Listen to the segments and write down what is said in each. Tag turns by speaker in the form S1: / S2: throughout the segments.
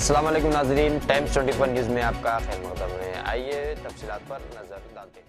S1: अस्सलाम नाजरीन, times 24 news में आपका खैर मकदम है। आइए तफसी पर नज़र डालते हैं।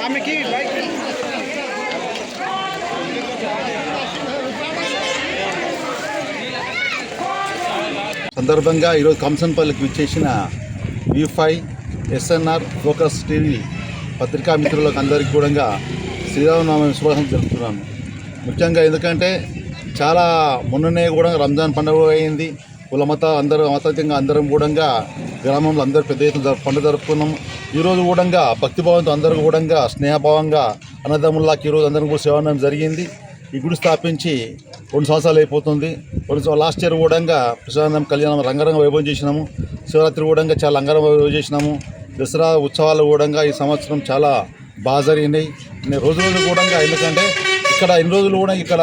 S2: ఆమెకి లైక్ సందర్భంగా ఈరోజు కంసన్పల్లికి విచ్చేసిన వి ఎస్ఎన్ఆర్ ఫోకస్ టీవీ పత్రికా మిత్రులకు అందరికీ కూడా శ్రీరామనవమి శుభాకాంక్షలు జరుపుతున్నాను ముఖ్యంగా ఎందుకంటే చాలా మొన్ననే కూడా రంజాన్ పండుగ అయింది. కుల మత అందరూ మతంగా అందరం కూడా గ్రామంలో అందరూ పెద్ద ఎత్తున పండుగ జరుపుకున్నాం ఈరోజు కూడా భక్తిభావంతో అందరూ కూడా స్నేహభావంగా అన్నదమ్ముల్లాకి ఈరోజు అందరం కూడా సేవనం జరిగింది. ఈ గుడి స్థాపించి రెండు సంవత్సరాలు అయిపోతుంది. రెండు లాస్ట్ ఇయర్ కూడా ప్రశాంతం కళ్యాణం రంగరంగ వైభవం చేసినాము. శివరాత్రి కూడా చాలా అంగరంగ వైభవం చేసినాము. దసరా ఉత్సవాలు కూడా ఈ సంవత్సరం చాలా బాగా జరిగినాయి. నేను రోజు రోజు కూడా ఎందుకంటే ఇక్కడ ఇన్ని రోజులు కూడా ఇక్కడ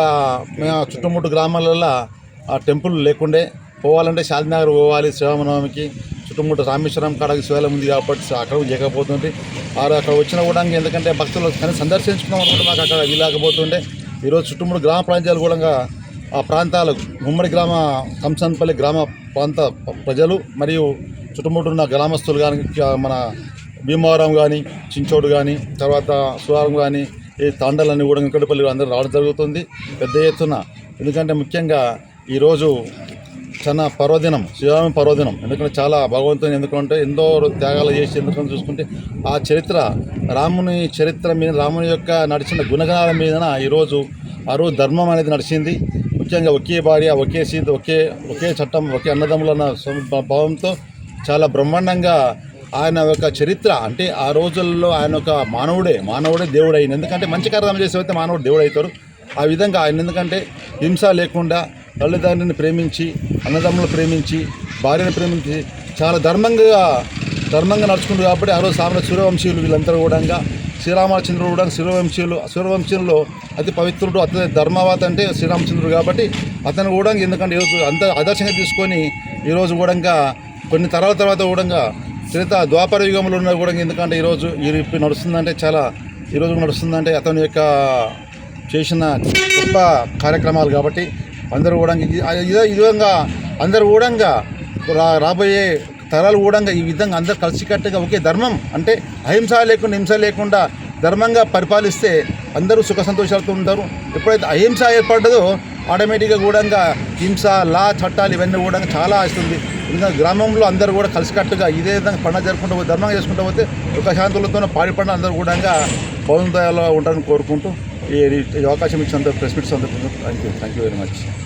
S2: మేము చుట్టుముట్టు గ్రామాలలో ఆ టెంపుల్ లేకుండే. పోవాలంటే శాంతినగర్ పోవాలి శ్రీరామనవమికి చుట్టుముట్టు రామేశ్వరం కాడకి శివాలయం ఉంది కాబట్టి అక్కడ చేయకపోతుంటే వారు అక్కడ వచ్చిన కూడా ఎందుకంటే భక్తులు కానీ సందర్శించుకున్నాం అనుకుంటే మాకు అక్కడ వీలాకపోతుంటే ఈరోజు చుట్టుముట్టు గ్రామ ప్రాంతాలు కూడా ఆ ప్రాంతాలు ఉమ్మడి గ్రామ కంసన్పల్లి గ్రామ ప్రాంత ప్రజలు మరియు చుట్టుముట్టు ఉన్న గ్రామస్తులు కానీ మన భీమవరం కానీ చించోడు కానీ తర్వాత సువారం కానీ ఈ తాండలన్నీ కూడా ఇంకటిపల్లి అందరూ రావడం జరుగుతుంది. పెద్ద ఎత్తున. ఎందుకంటే ముఖ్యంగా ఈరోజు చాలా పర్వదినం శ్రీరామ పర్వదినం. ఎందుకంటే చాలా భగవంతుని ఎందుకంటే ఎంతో త్యాగాలు చేసి ఎందుకంటే చూసుకుంటే ఆ చరిత్ర రాముని చరిత్ర మీద రాముని యొక్క నడిచిన గుణగణాల మీదన ఈరోజు ఆ రోజు ధర్మం అనేది నడిచింది. ముఖ్యంగా ఒకే భార్య ఒకే సీత ఒకే ఒకే చట్టం ఒకే అన్నదమ్ములు అన్న భావంతో చాలా బ్రహ్మాండంగా ఆయన యొక్క చరిత్ర అంటే ఆ రోజుల్లో ఆయన ఒక మానవుడే మానవుడే దేవుడు అయింది ఎందుకంటే మంచి కార్యం చేసేవైతే మానవుడు దేవుడు అవుతారు ఆ విధంగా ఆయన ఎందుకంటే హింస లేకుండా తల్లిదండ్రుని ప్రేమించి అన్నదమ్ములను ప్రేమించి భార్యను ప్రేమించి చాలా ధర్మంగా ధర్మంగా నడుచుకుంటు కాబట్టి ఆ రోజు సామాన్య సూర్యవంశీయులు వీళ్ళందరూ కూడా శ్రీరామచంద్రుడు కూడా సూర్యవంశీయులు సూర్యవంశీయుల్లో అతి పవిత్రుడు అతని ధర్మవాత అంటే శ్రీరామచంద్రుడు కాబట్టి అతను కూడా ఎందుకంటే ఈరోజు అంత ఆదర్శంగా తీసుకొని ఈరోజు కూడా కొన్ని తరాల తర్వాత కూడా త్రేత ద్వాపర యుగంలో ఉన్న కూడా ఎందుకంటే ఈరోజు ఈ ఇప్పుడు నడుస్తుందంటే చాలా ఈరోజు నడుస్తుందంటే అతని యొక్క చేసిన గొప్ప కార్యక్రమాలు కాబట్టి అందరూ కూడా ఇదే ఈ విధంగా అందరూ కూడా రా రాబోయే తరాలు కూడా ఈ విధంగా అందరు కలిసికట్టుగా ఒకే ధర్మం. అంటే అహింస లేకుండా హింస లేకుండా ధర్మంగా పరిపాలిస్తే అందరూ సుఖ సంతోషాలతో ఉంటారు. ఎప్పుడైతే అహింస ఏర్పడ్డదో ఆటోమేటిక్గా కూడా హింస లా చట్టాలు ఇవన్నీ కూడా చాలా వస్తుంది. ఇంకా గ్రామంలో అందరూ కూడా కలిసికట్టుగా ఇదే విధంగా పండుగ జరుపుకుంటూ ధర్మం ధర్మంగా చేసుకుంటూ పోతే ఒక శాంతులతో పాడి పండుగ అందరూ కూడా బాగుందాలో ఉంటారని కోరుకుంటూ ఈ ఈ అవకాశం ఇచ్చినందుకు ప్రెస్ మీట్స్ అందుకు thank you thank you very much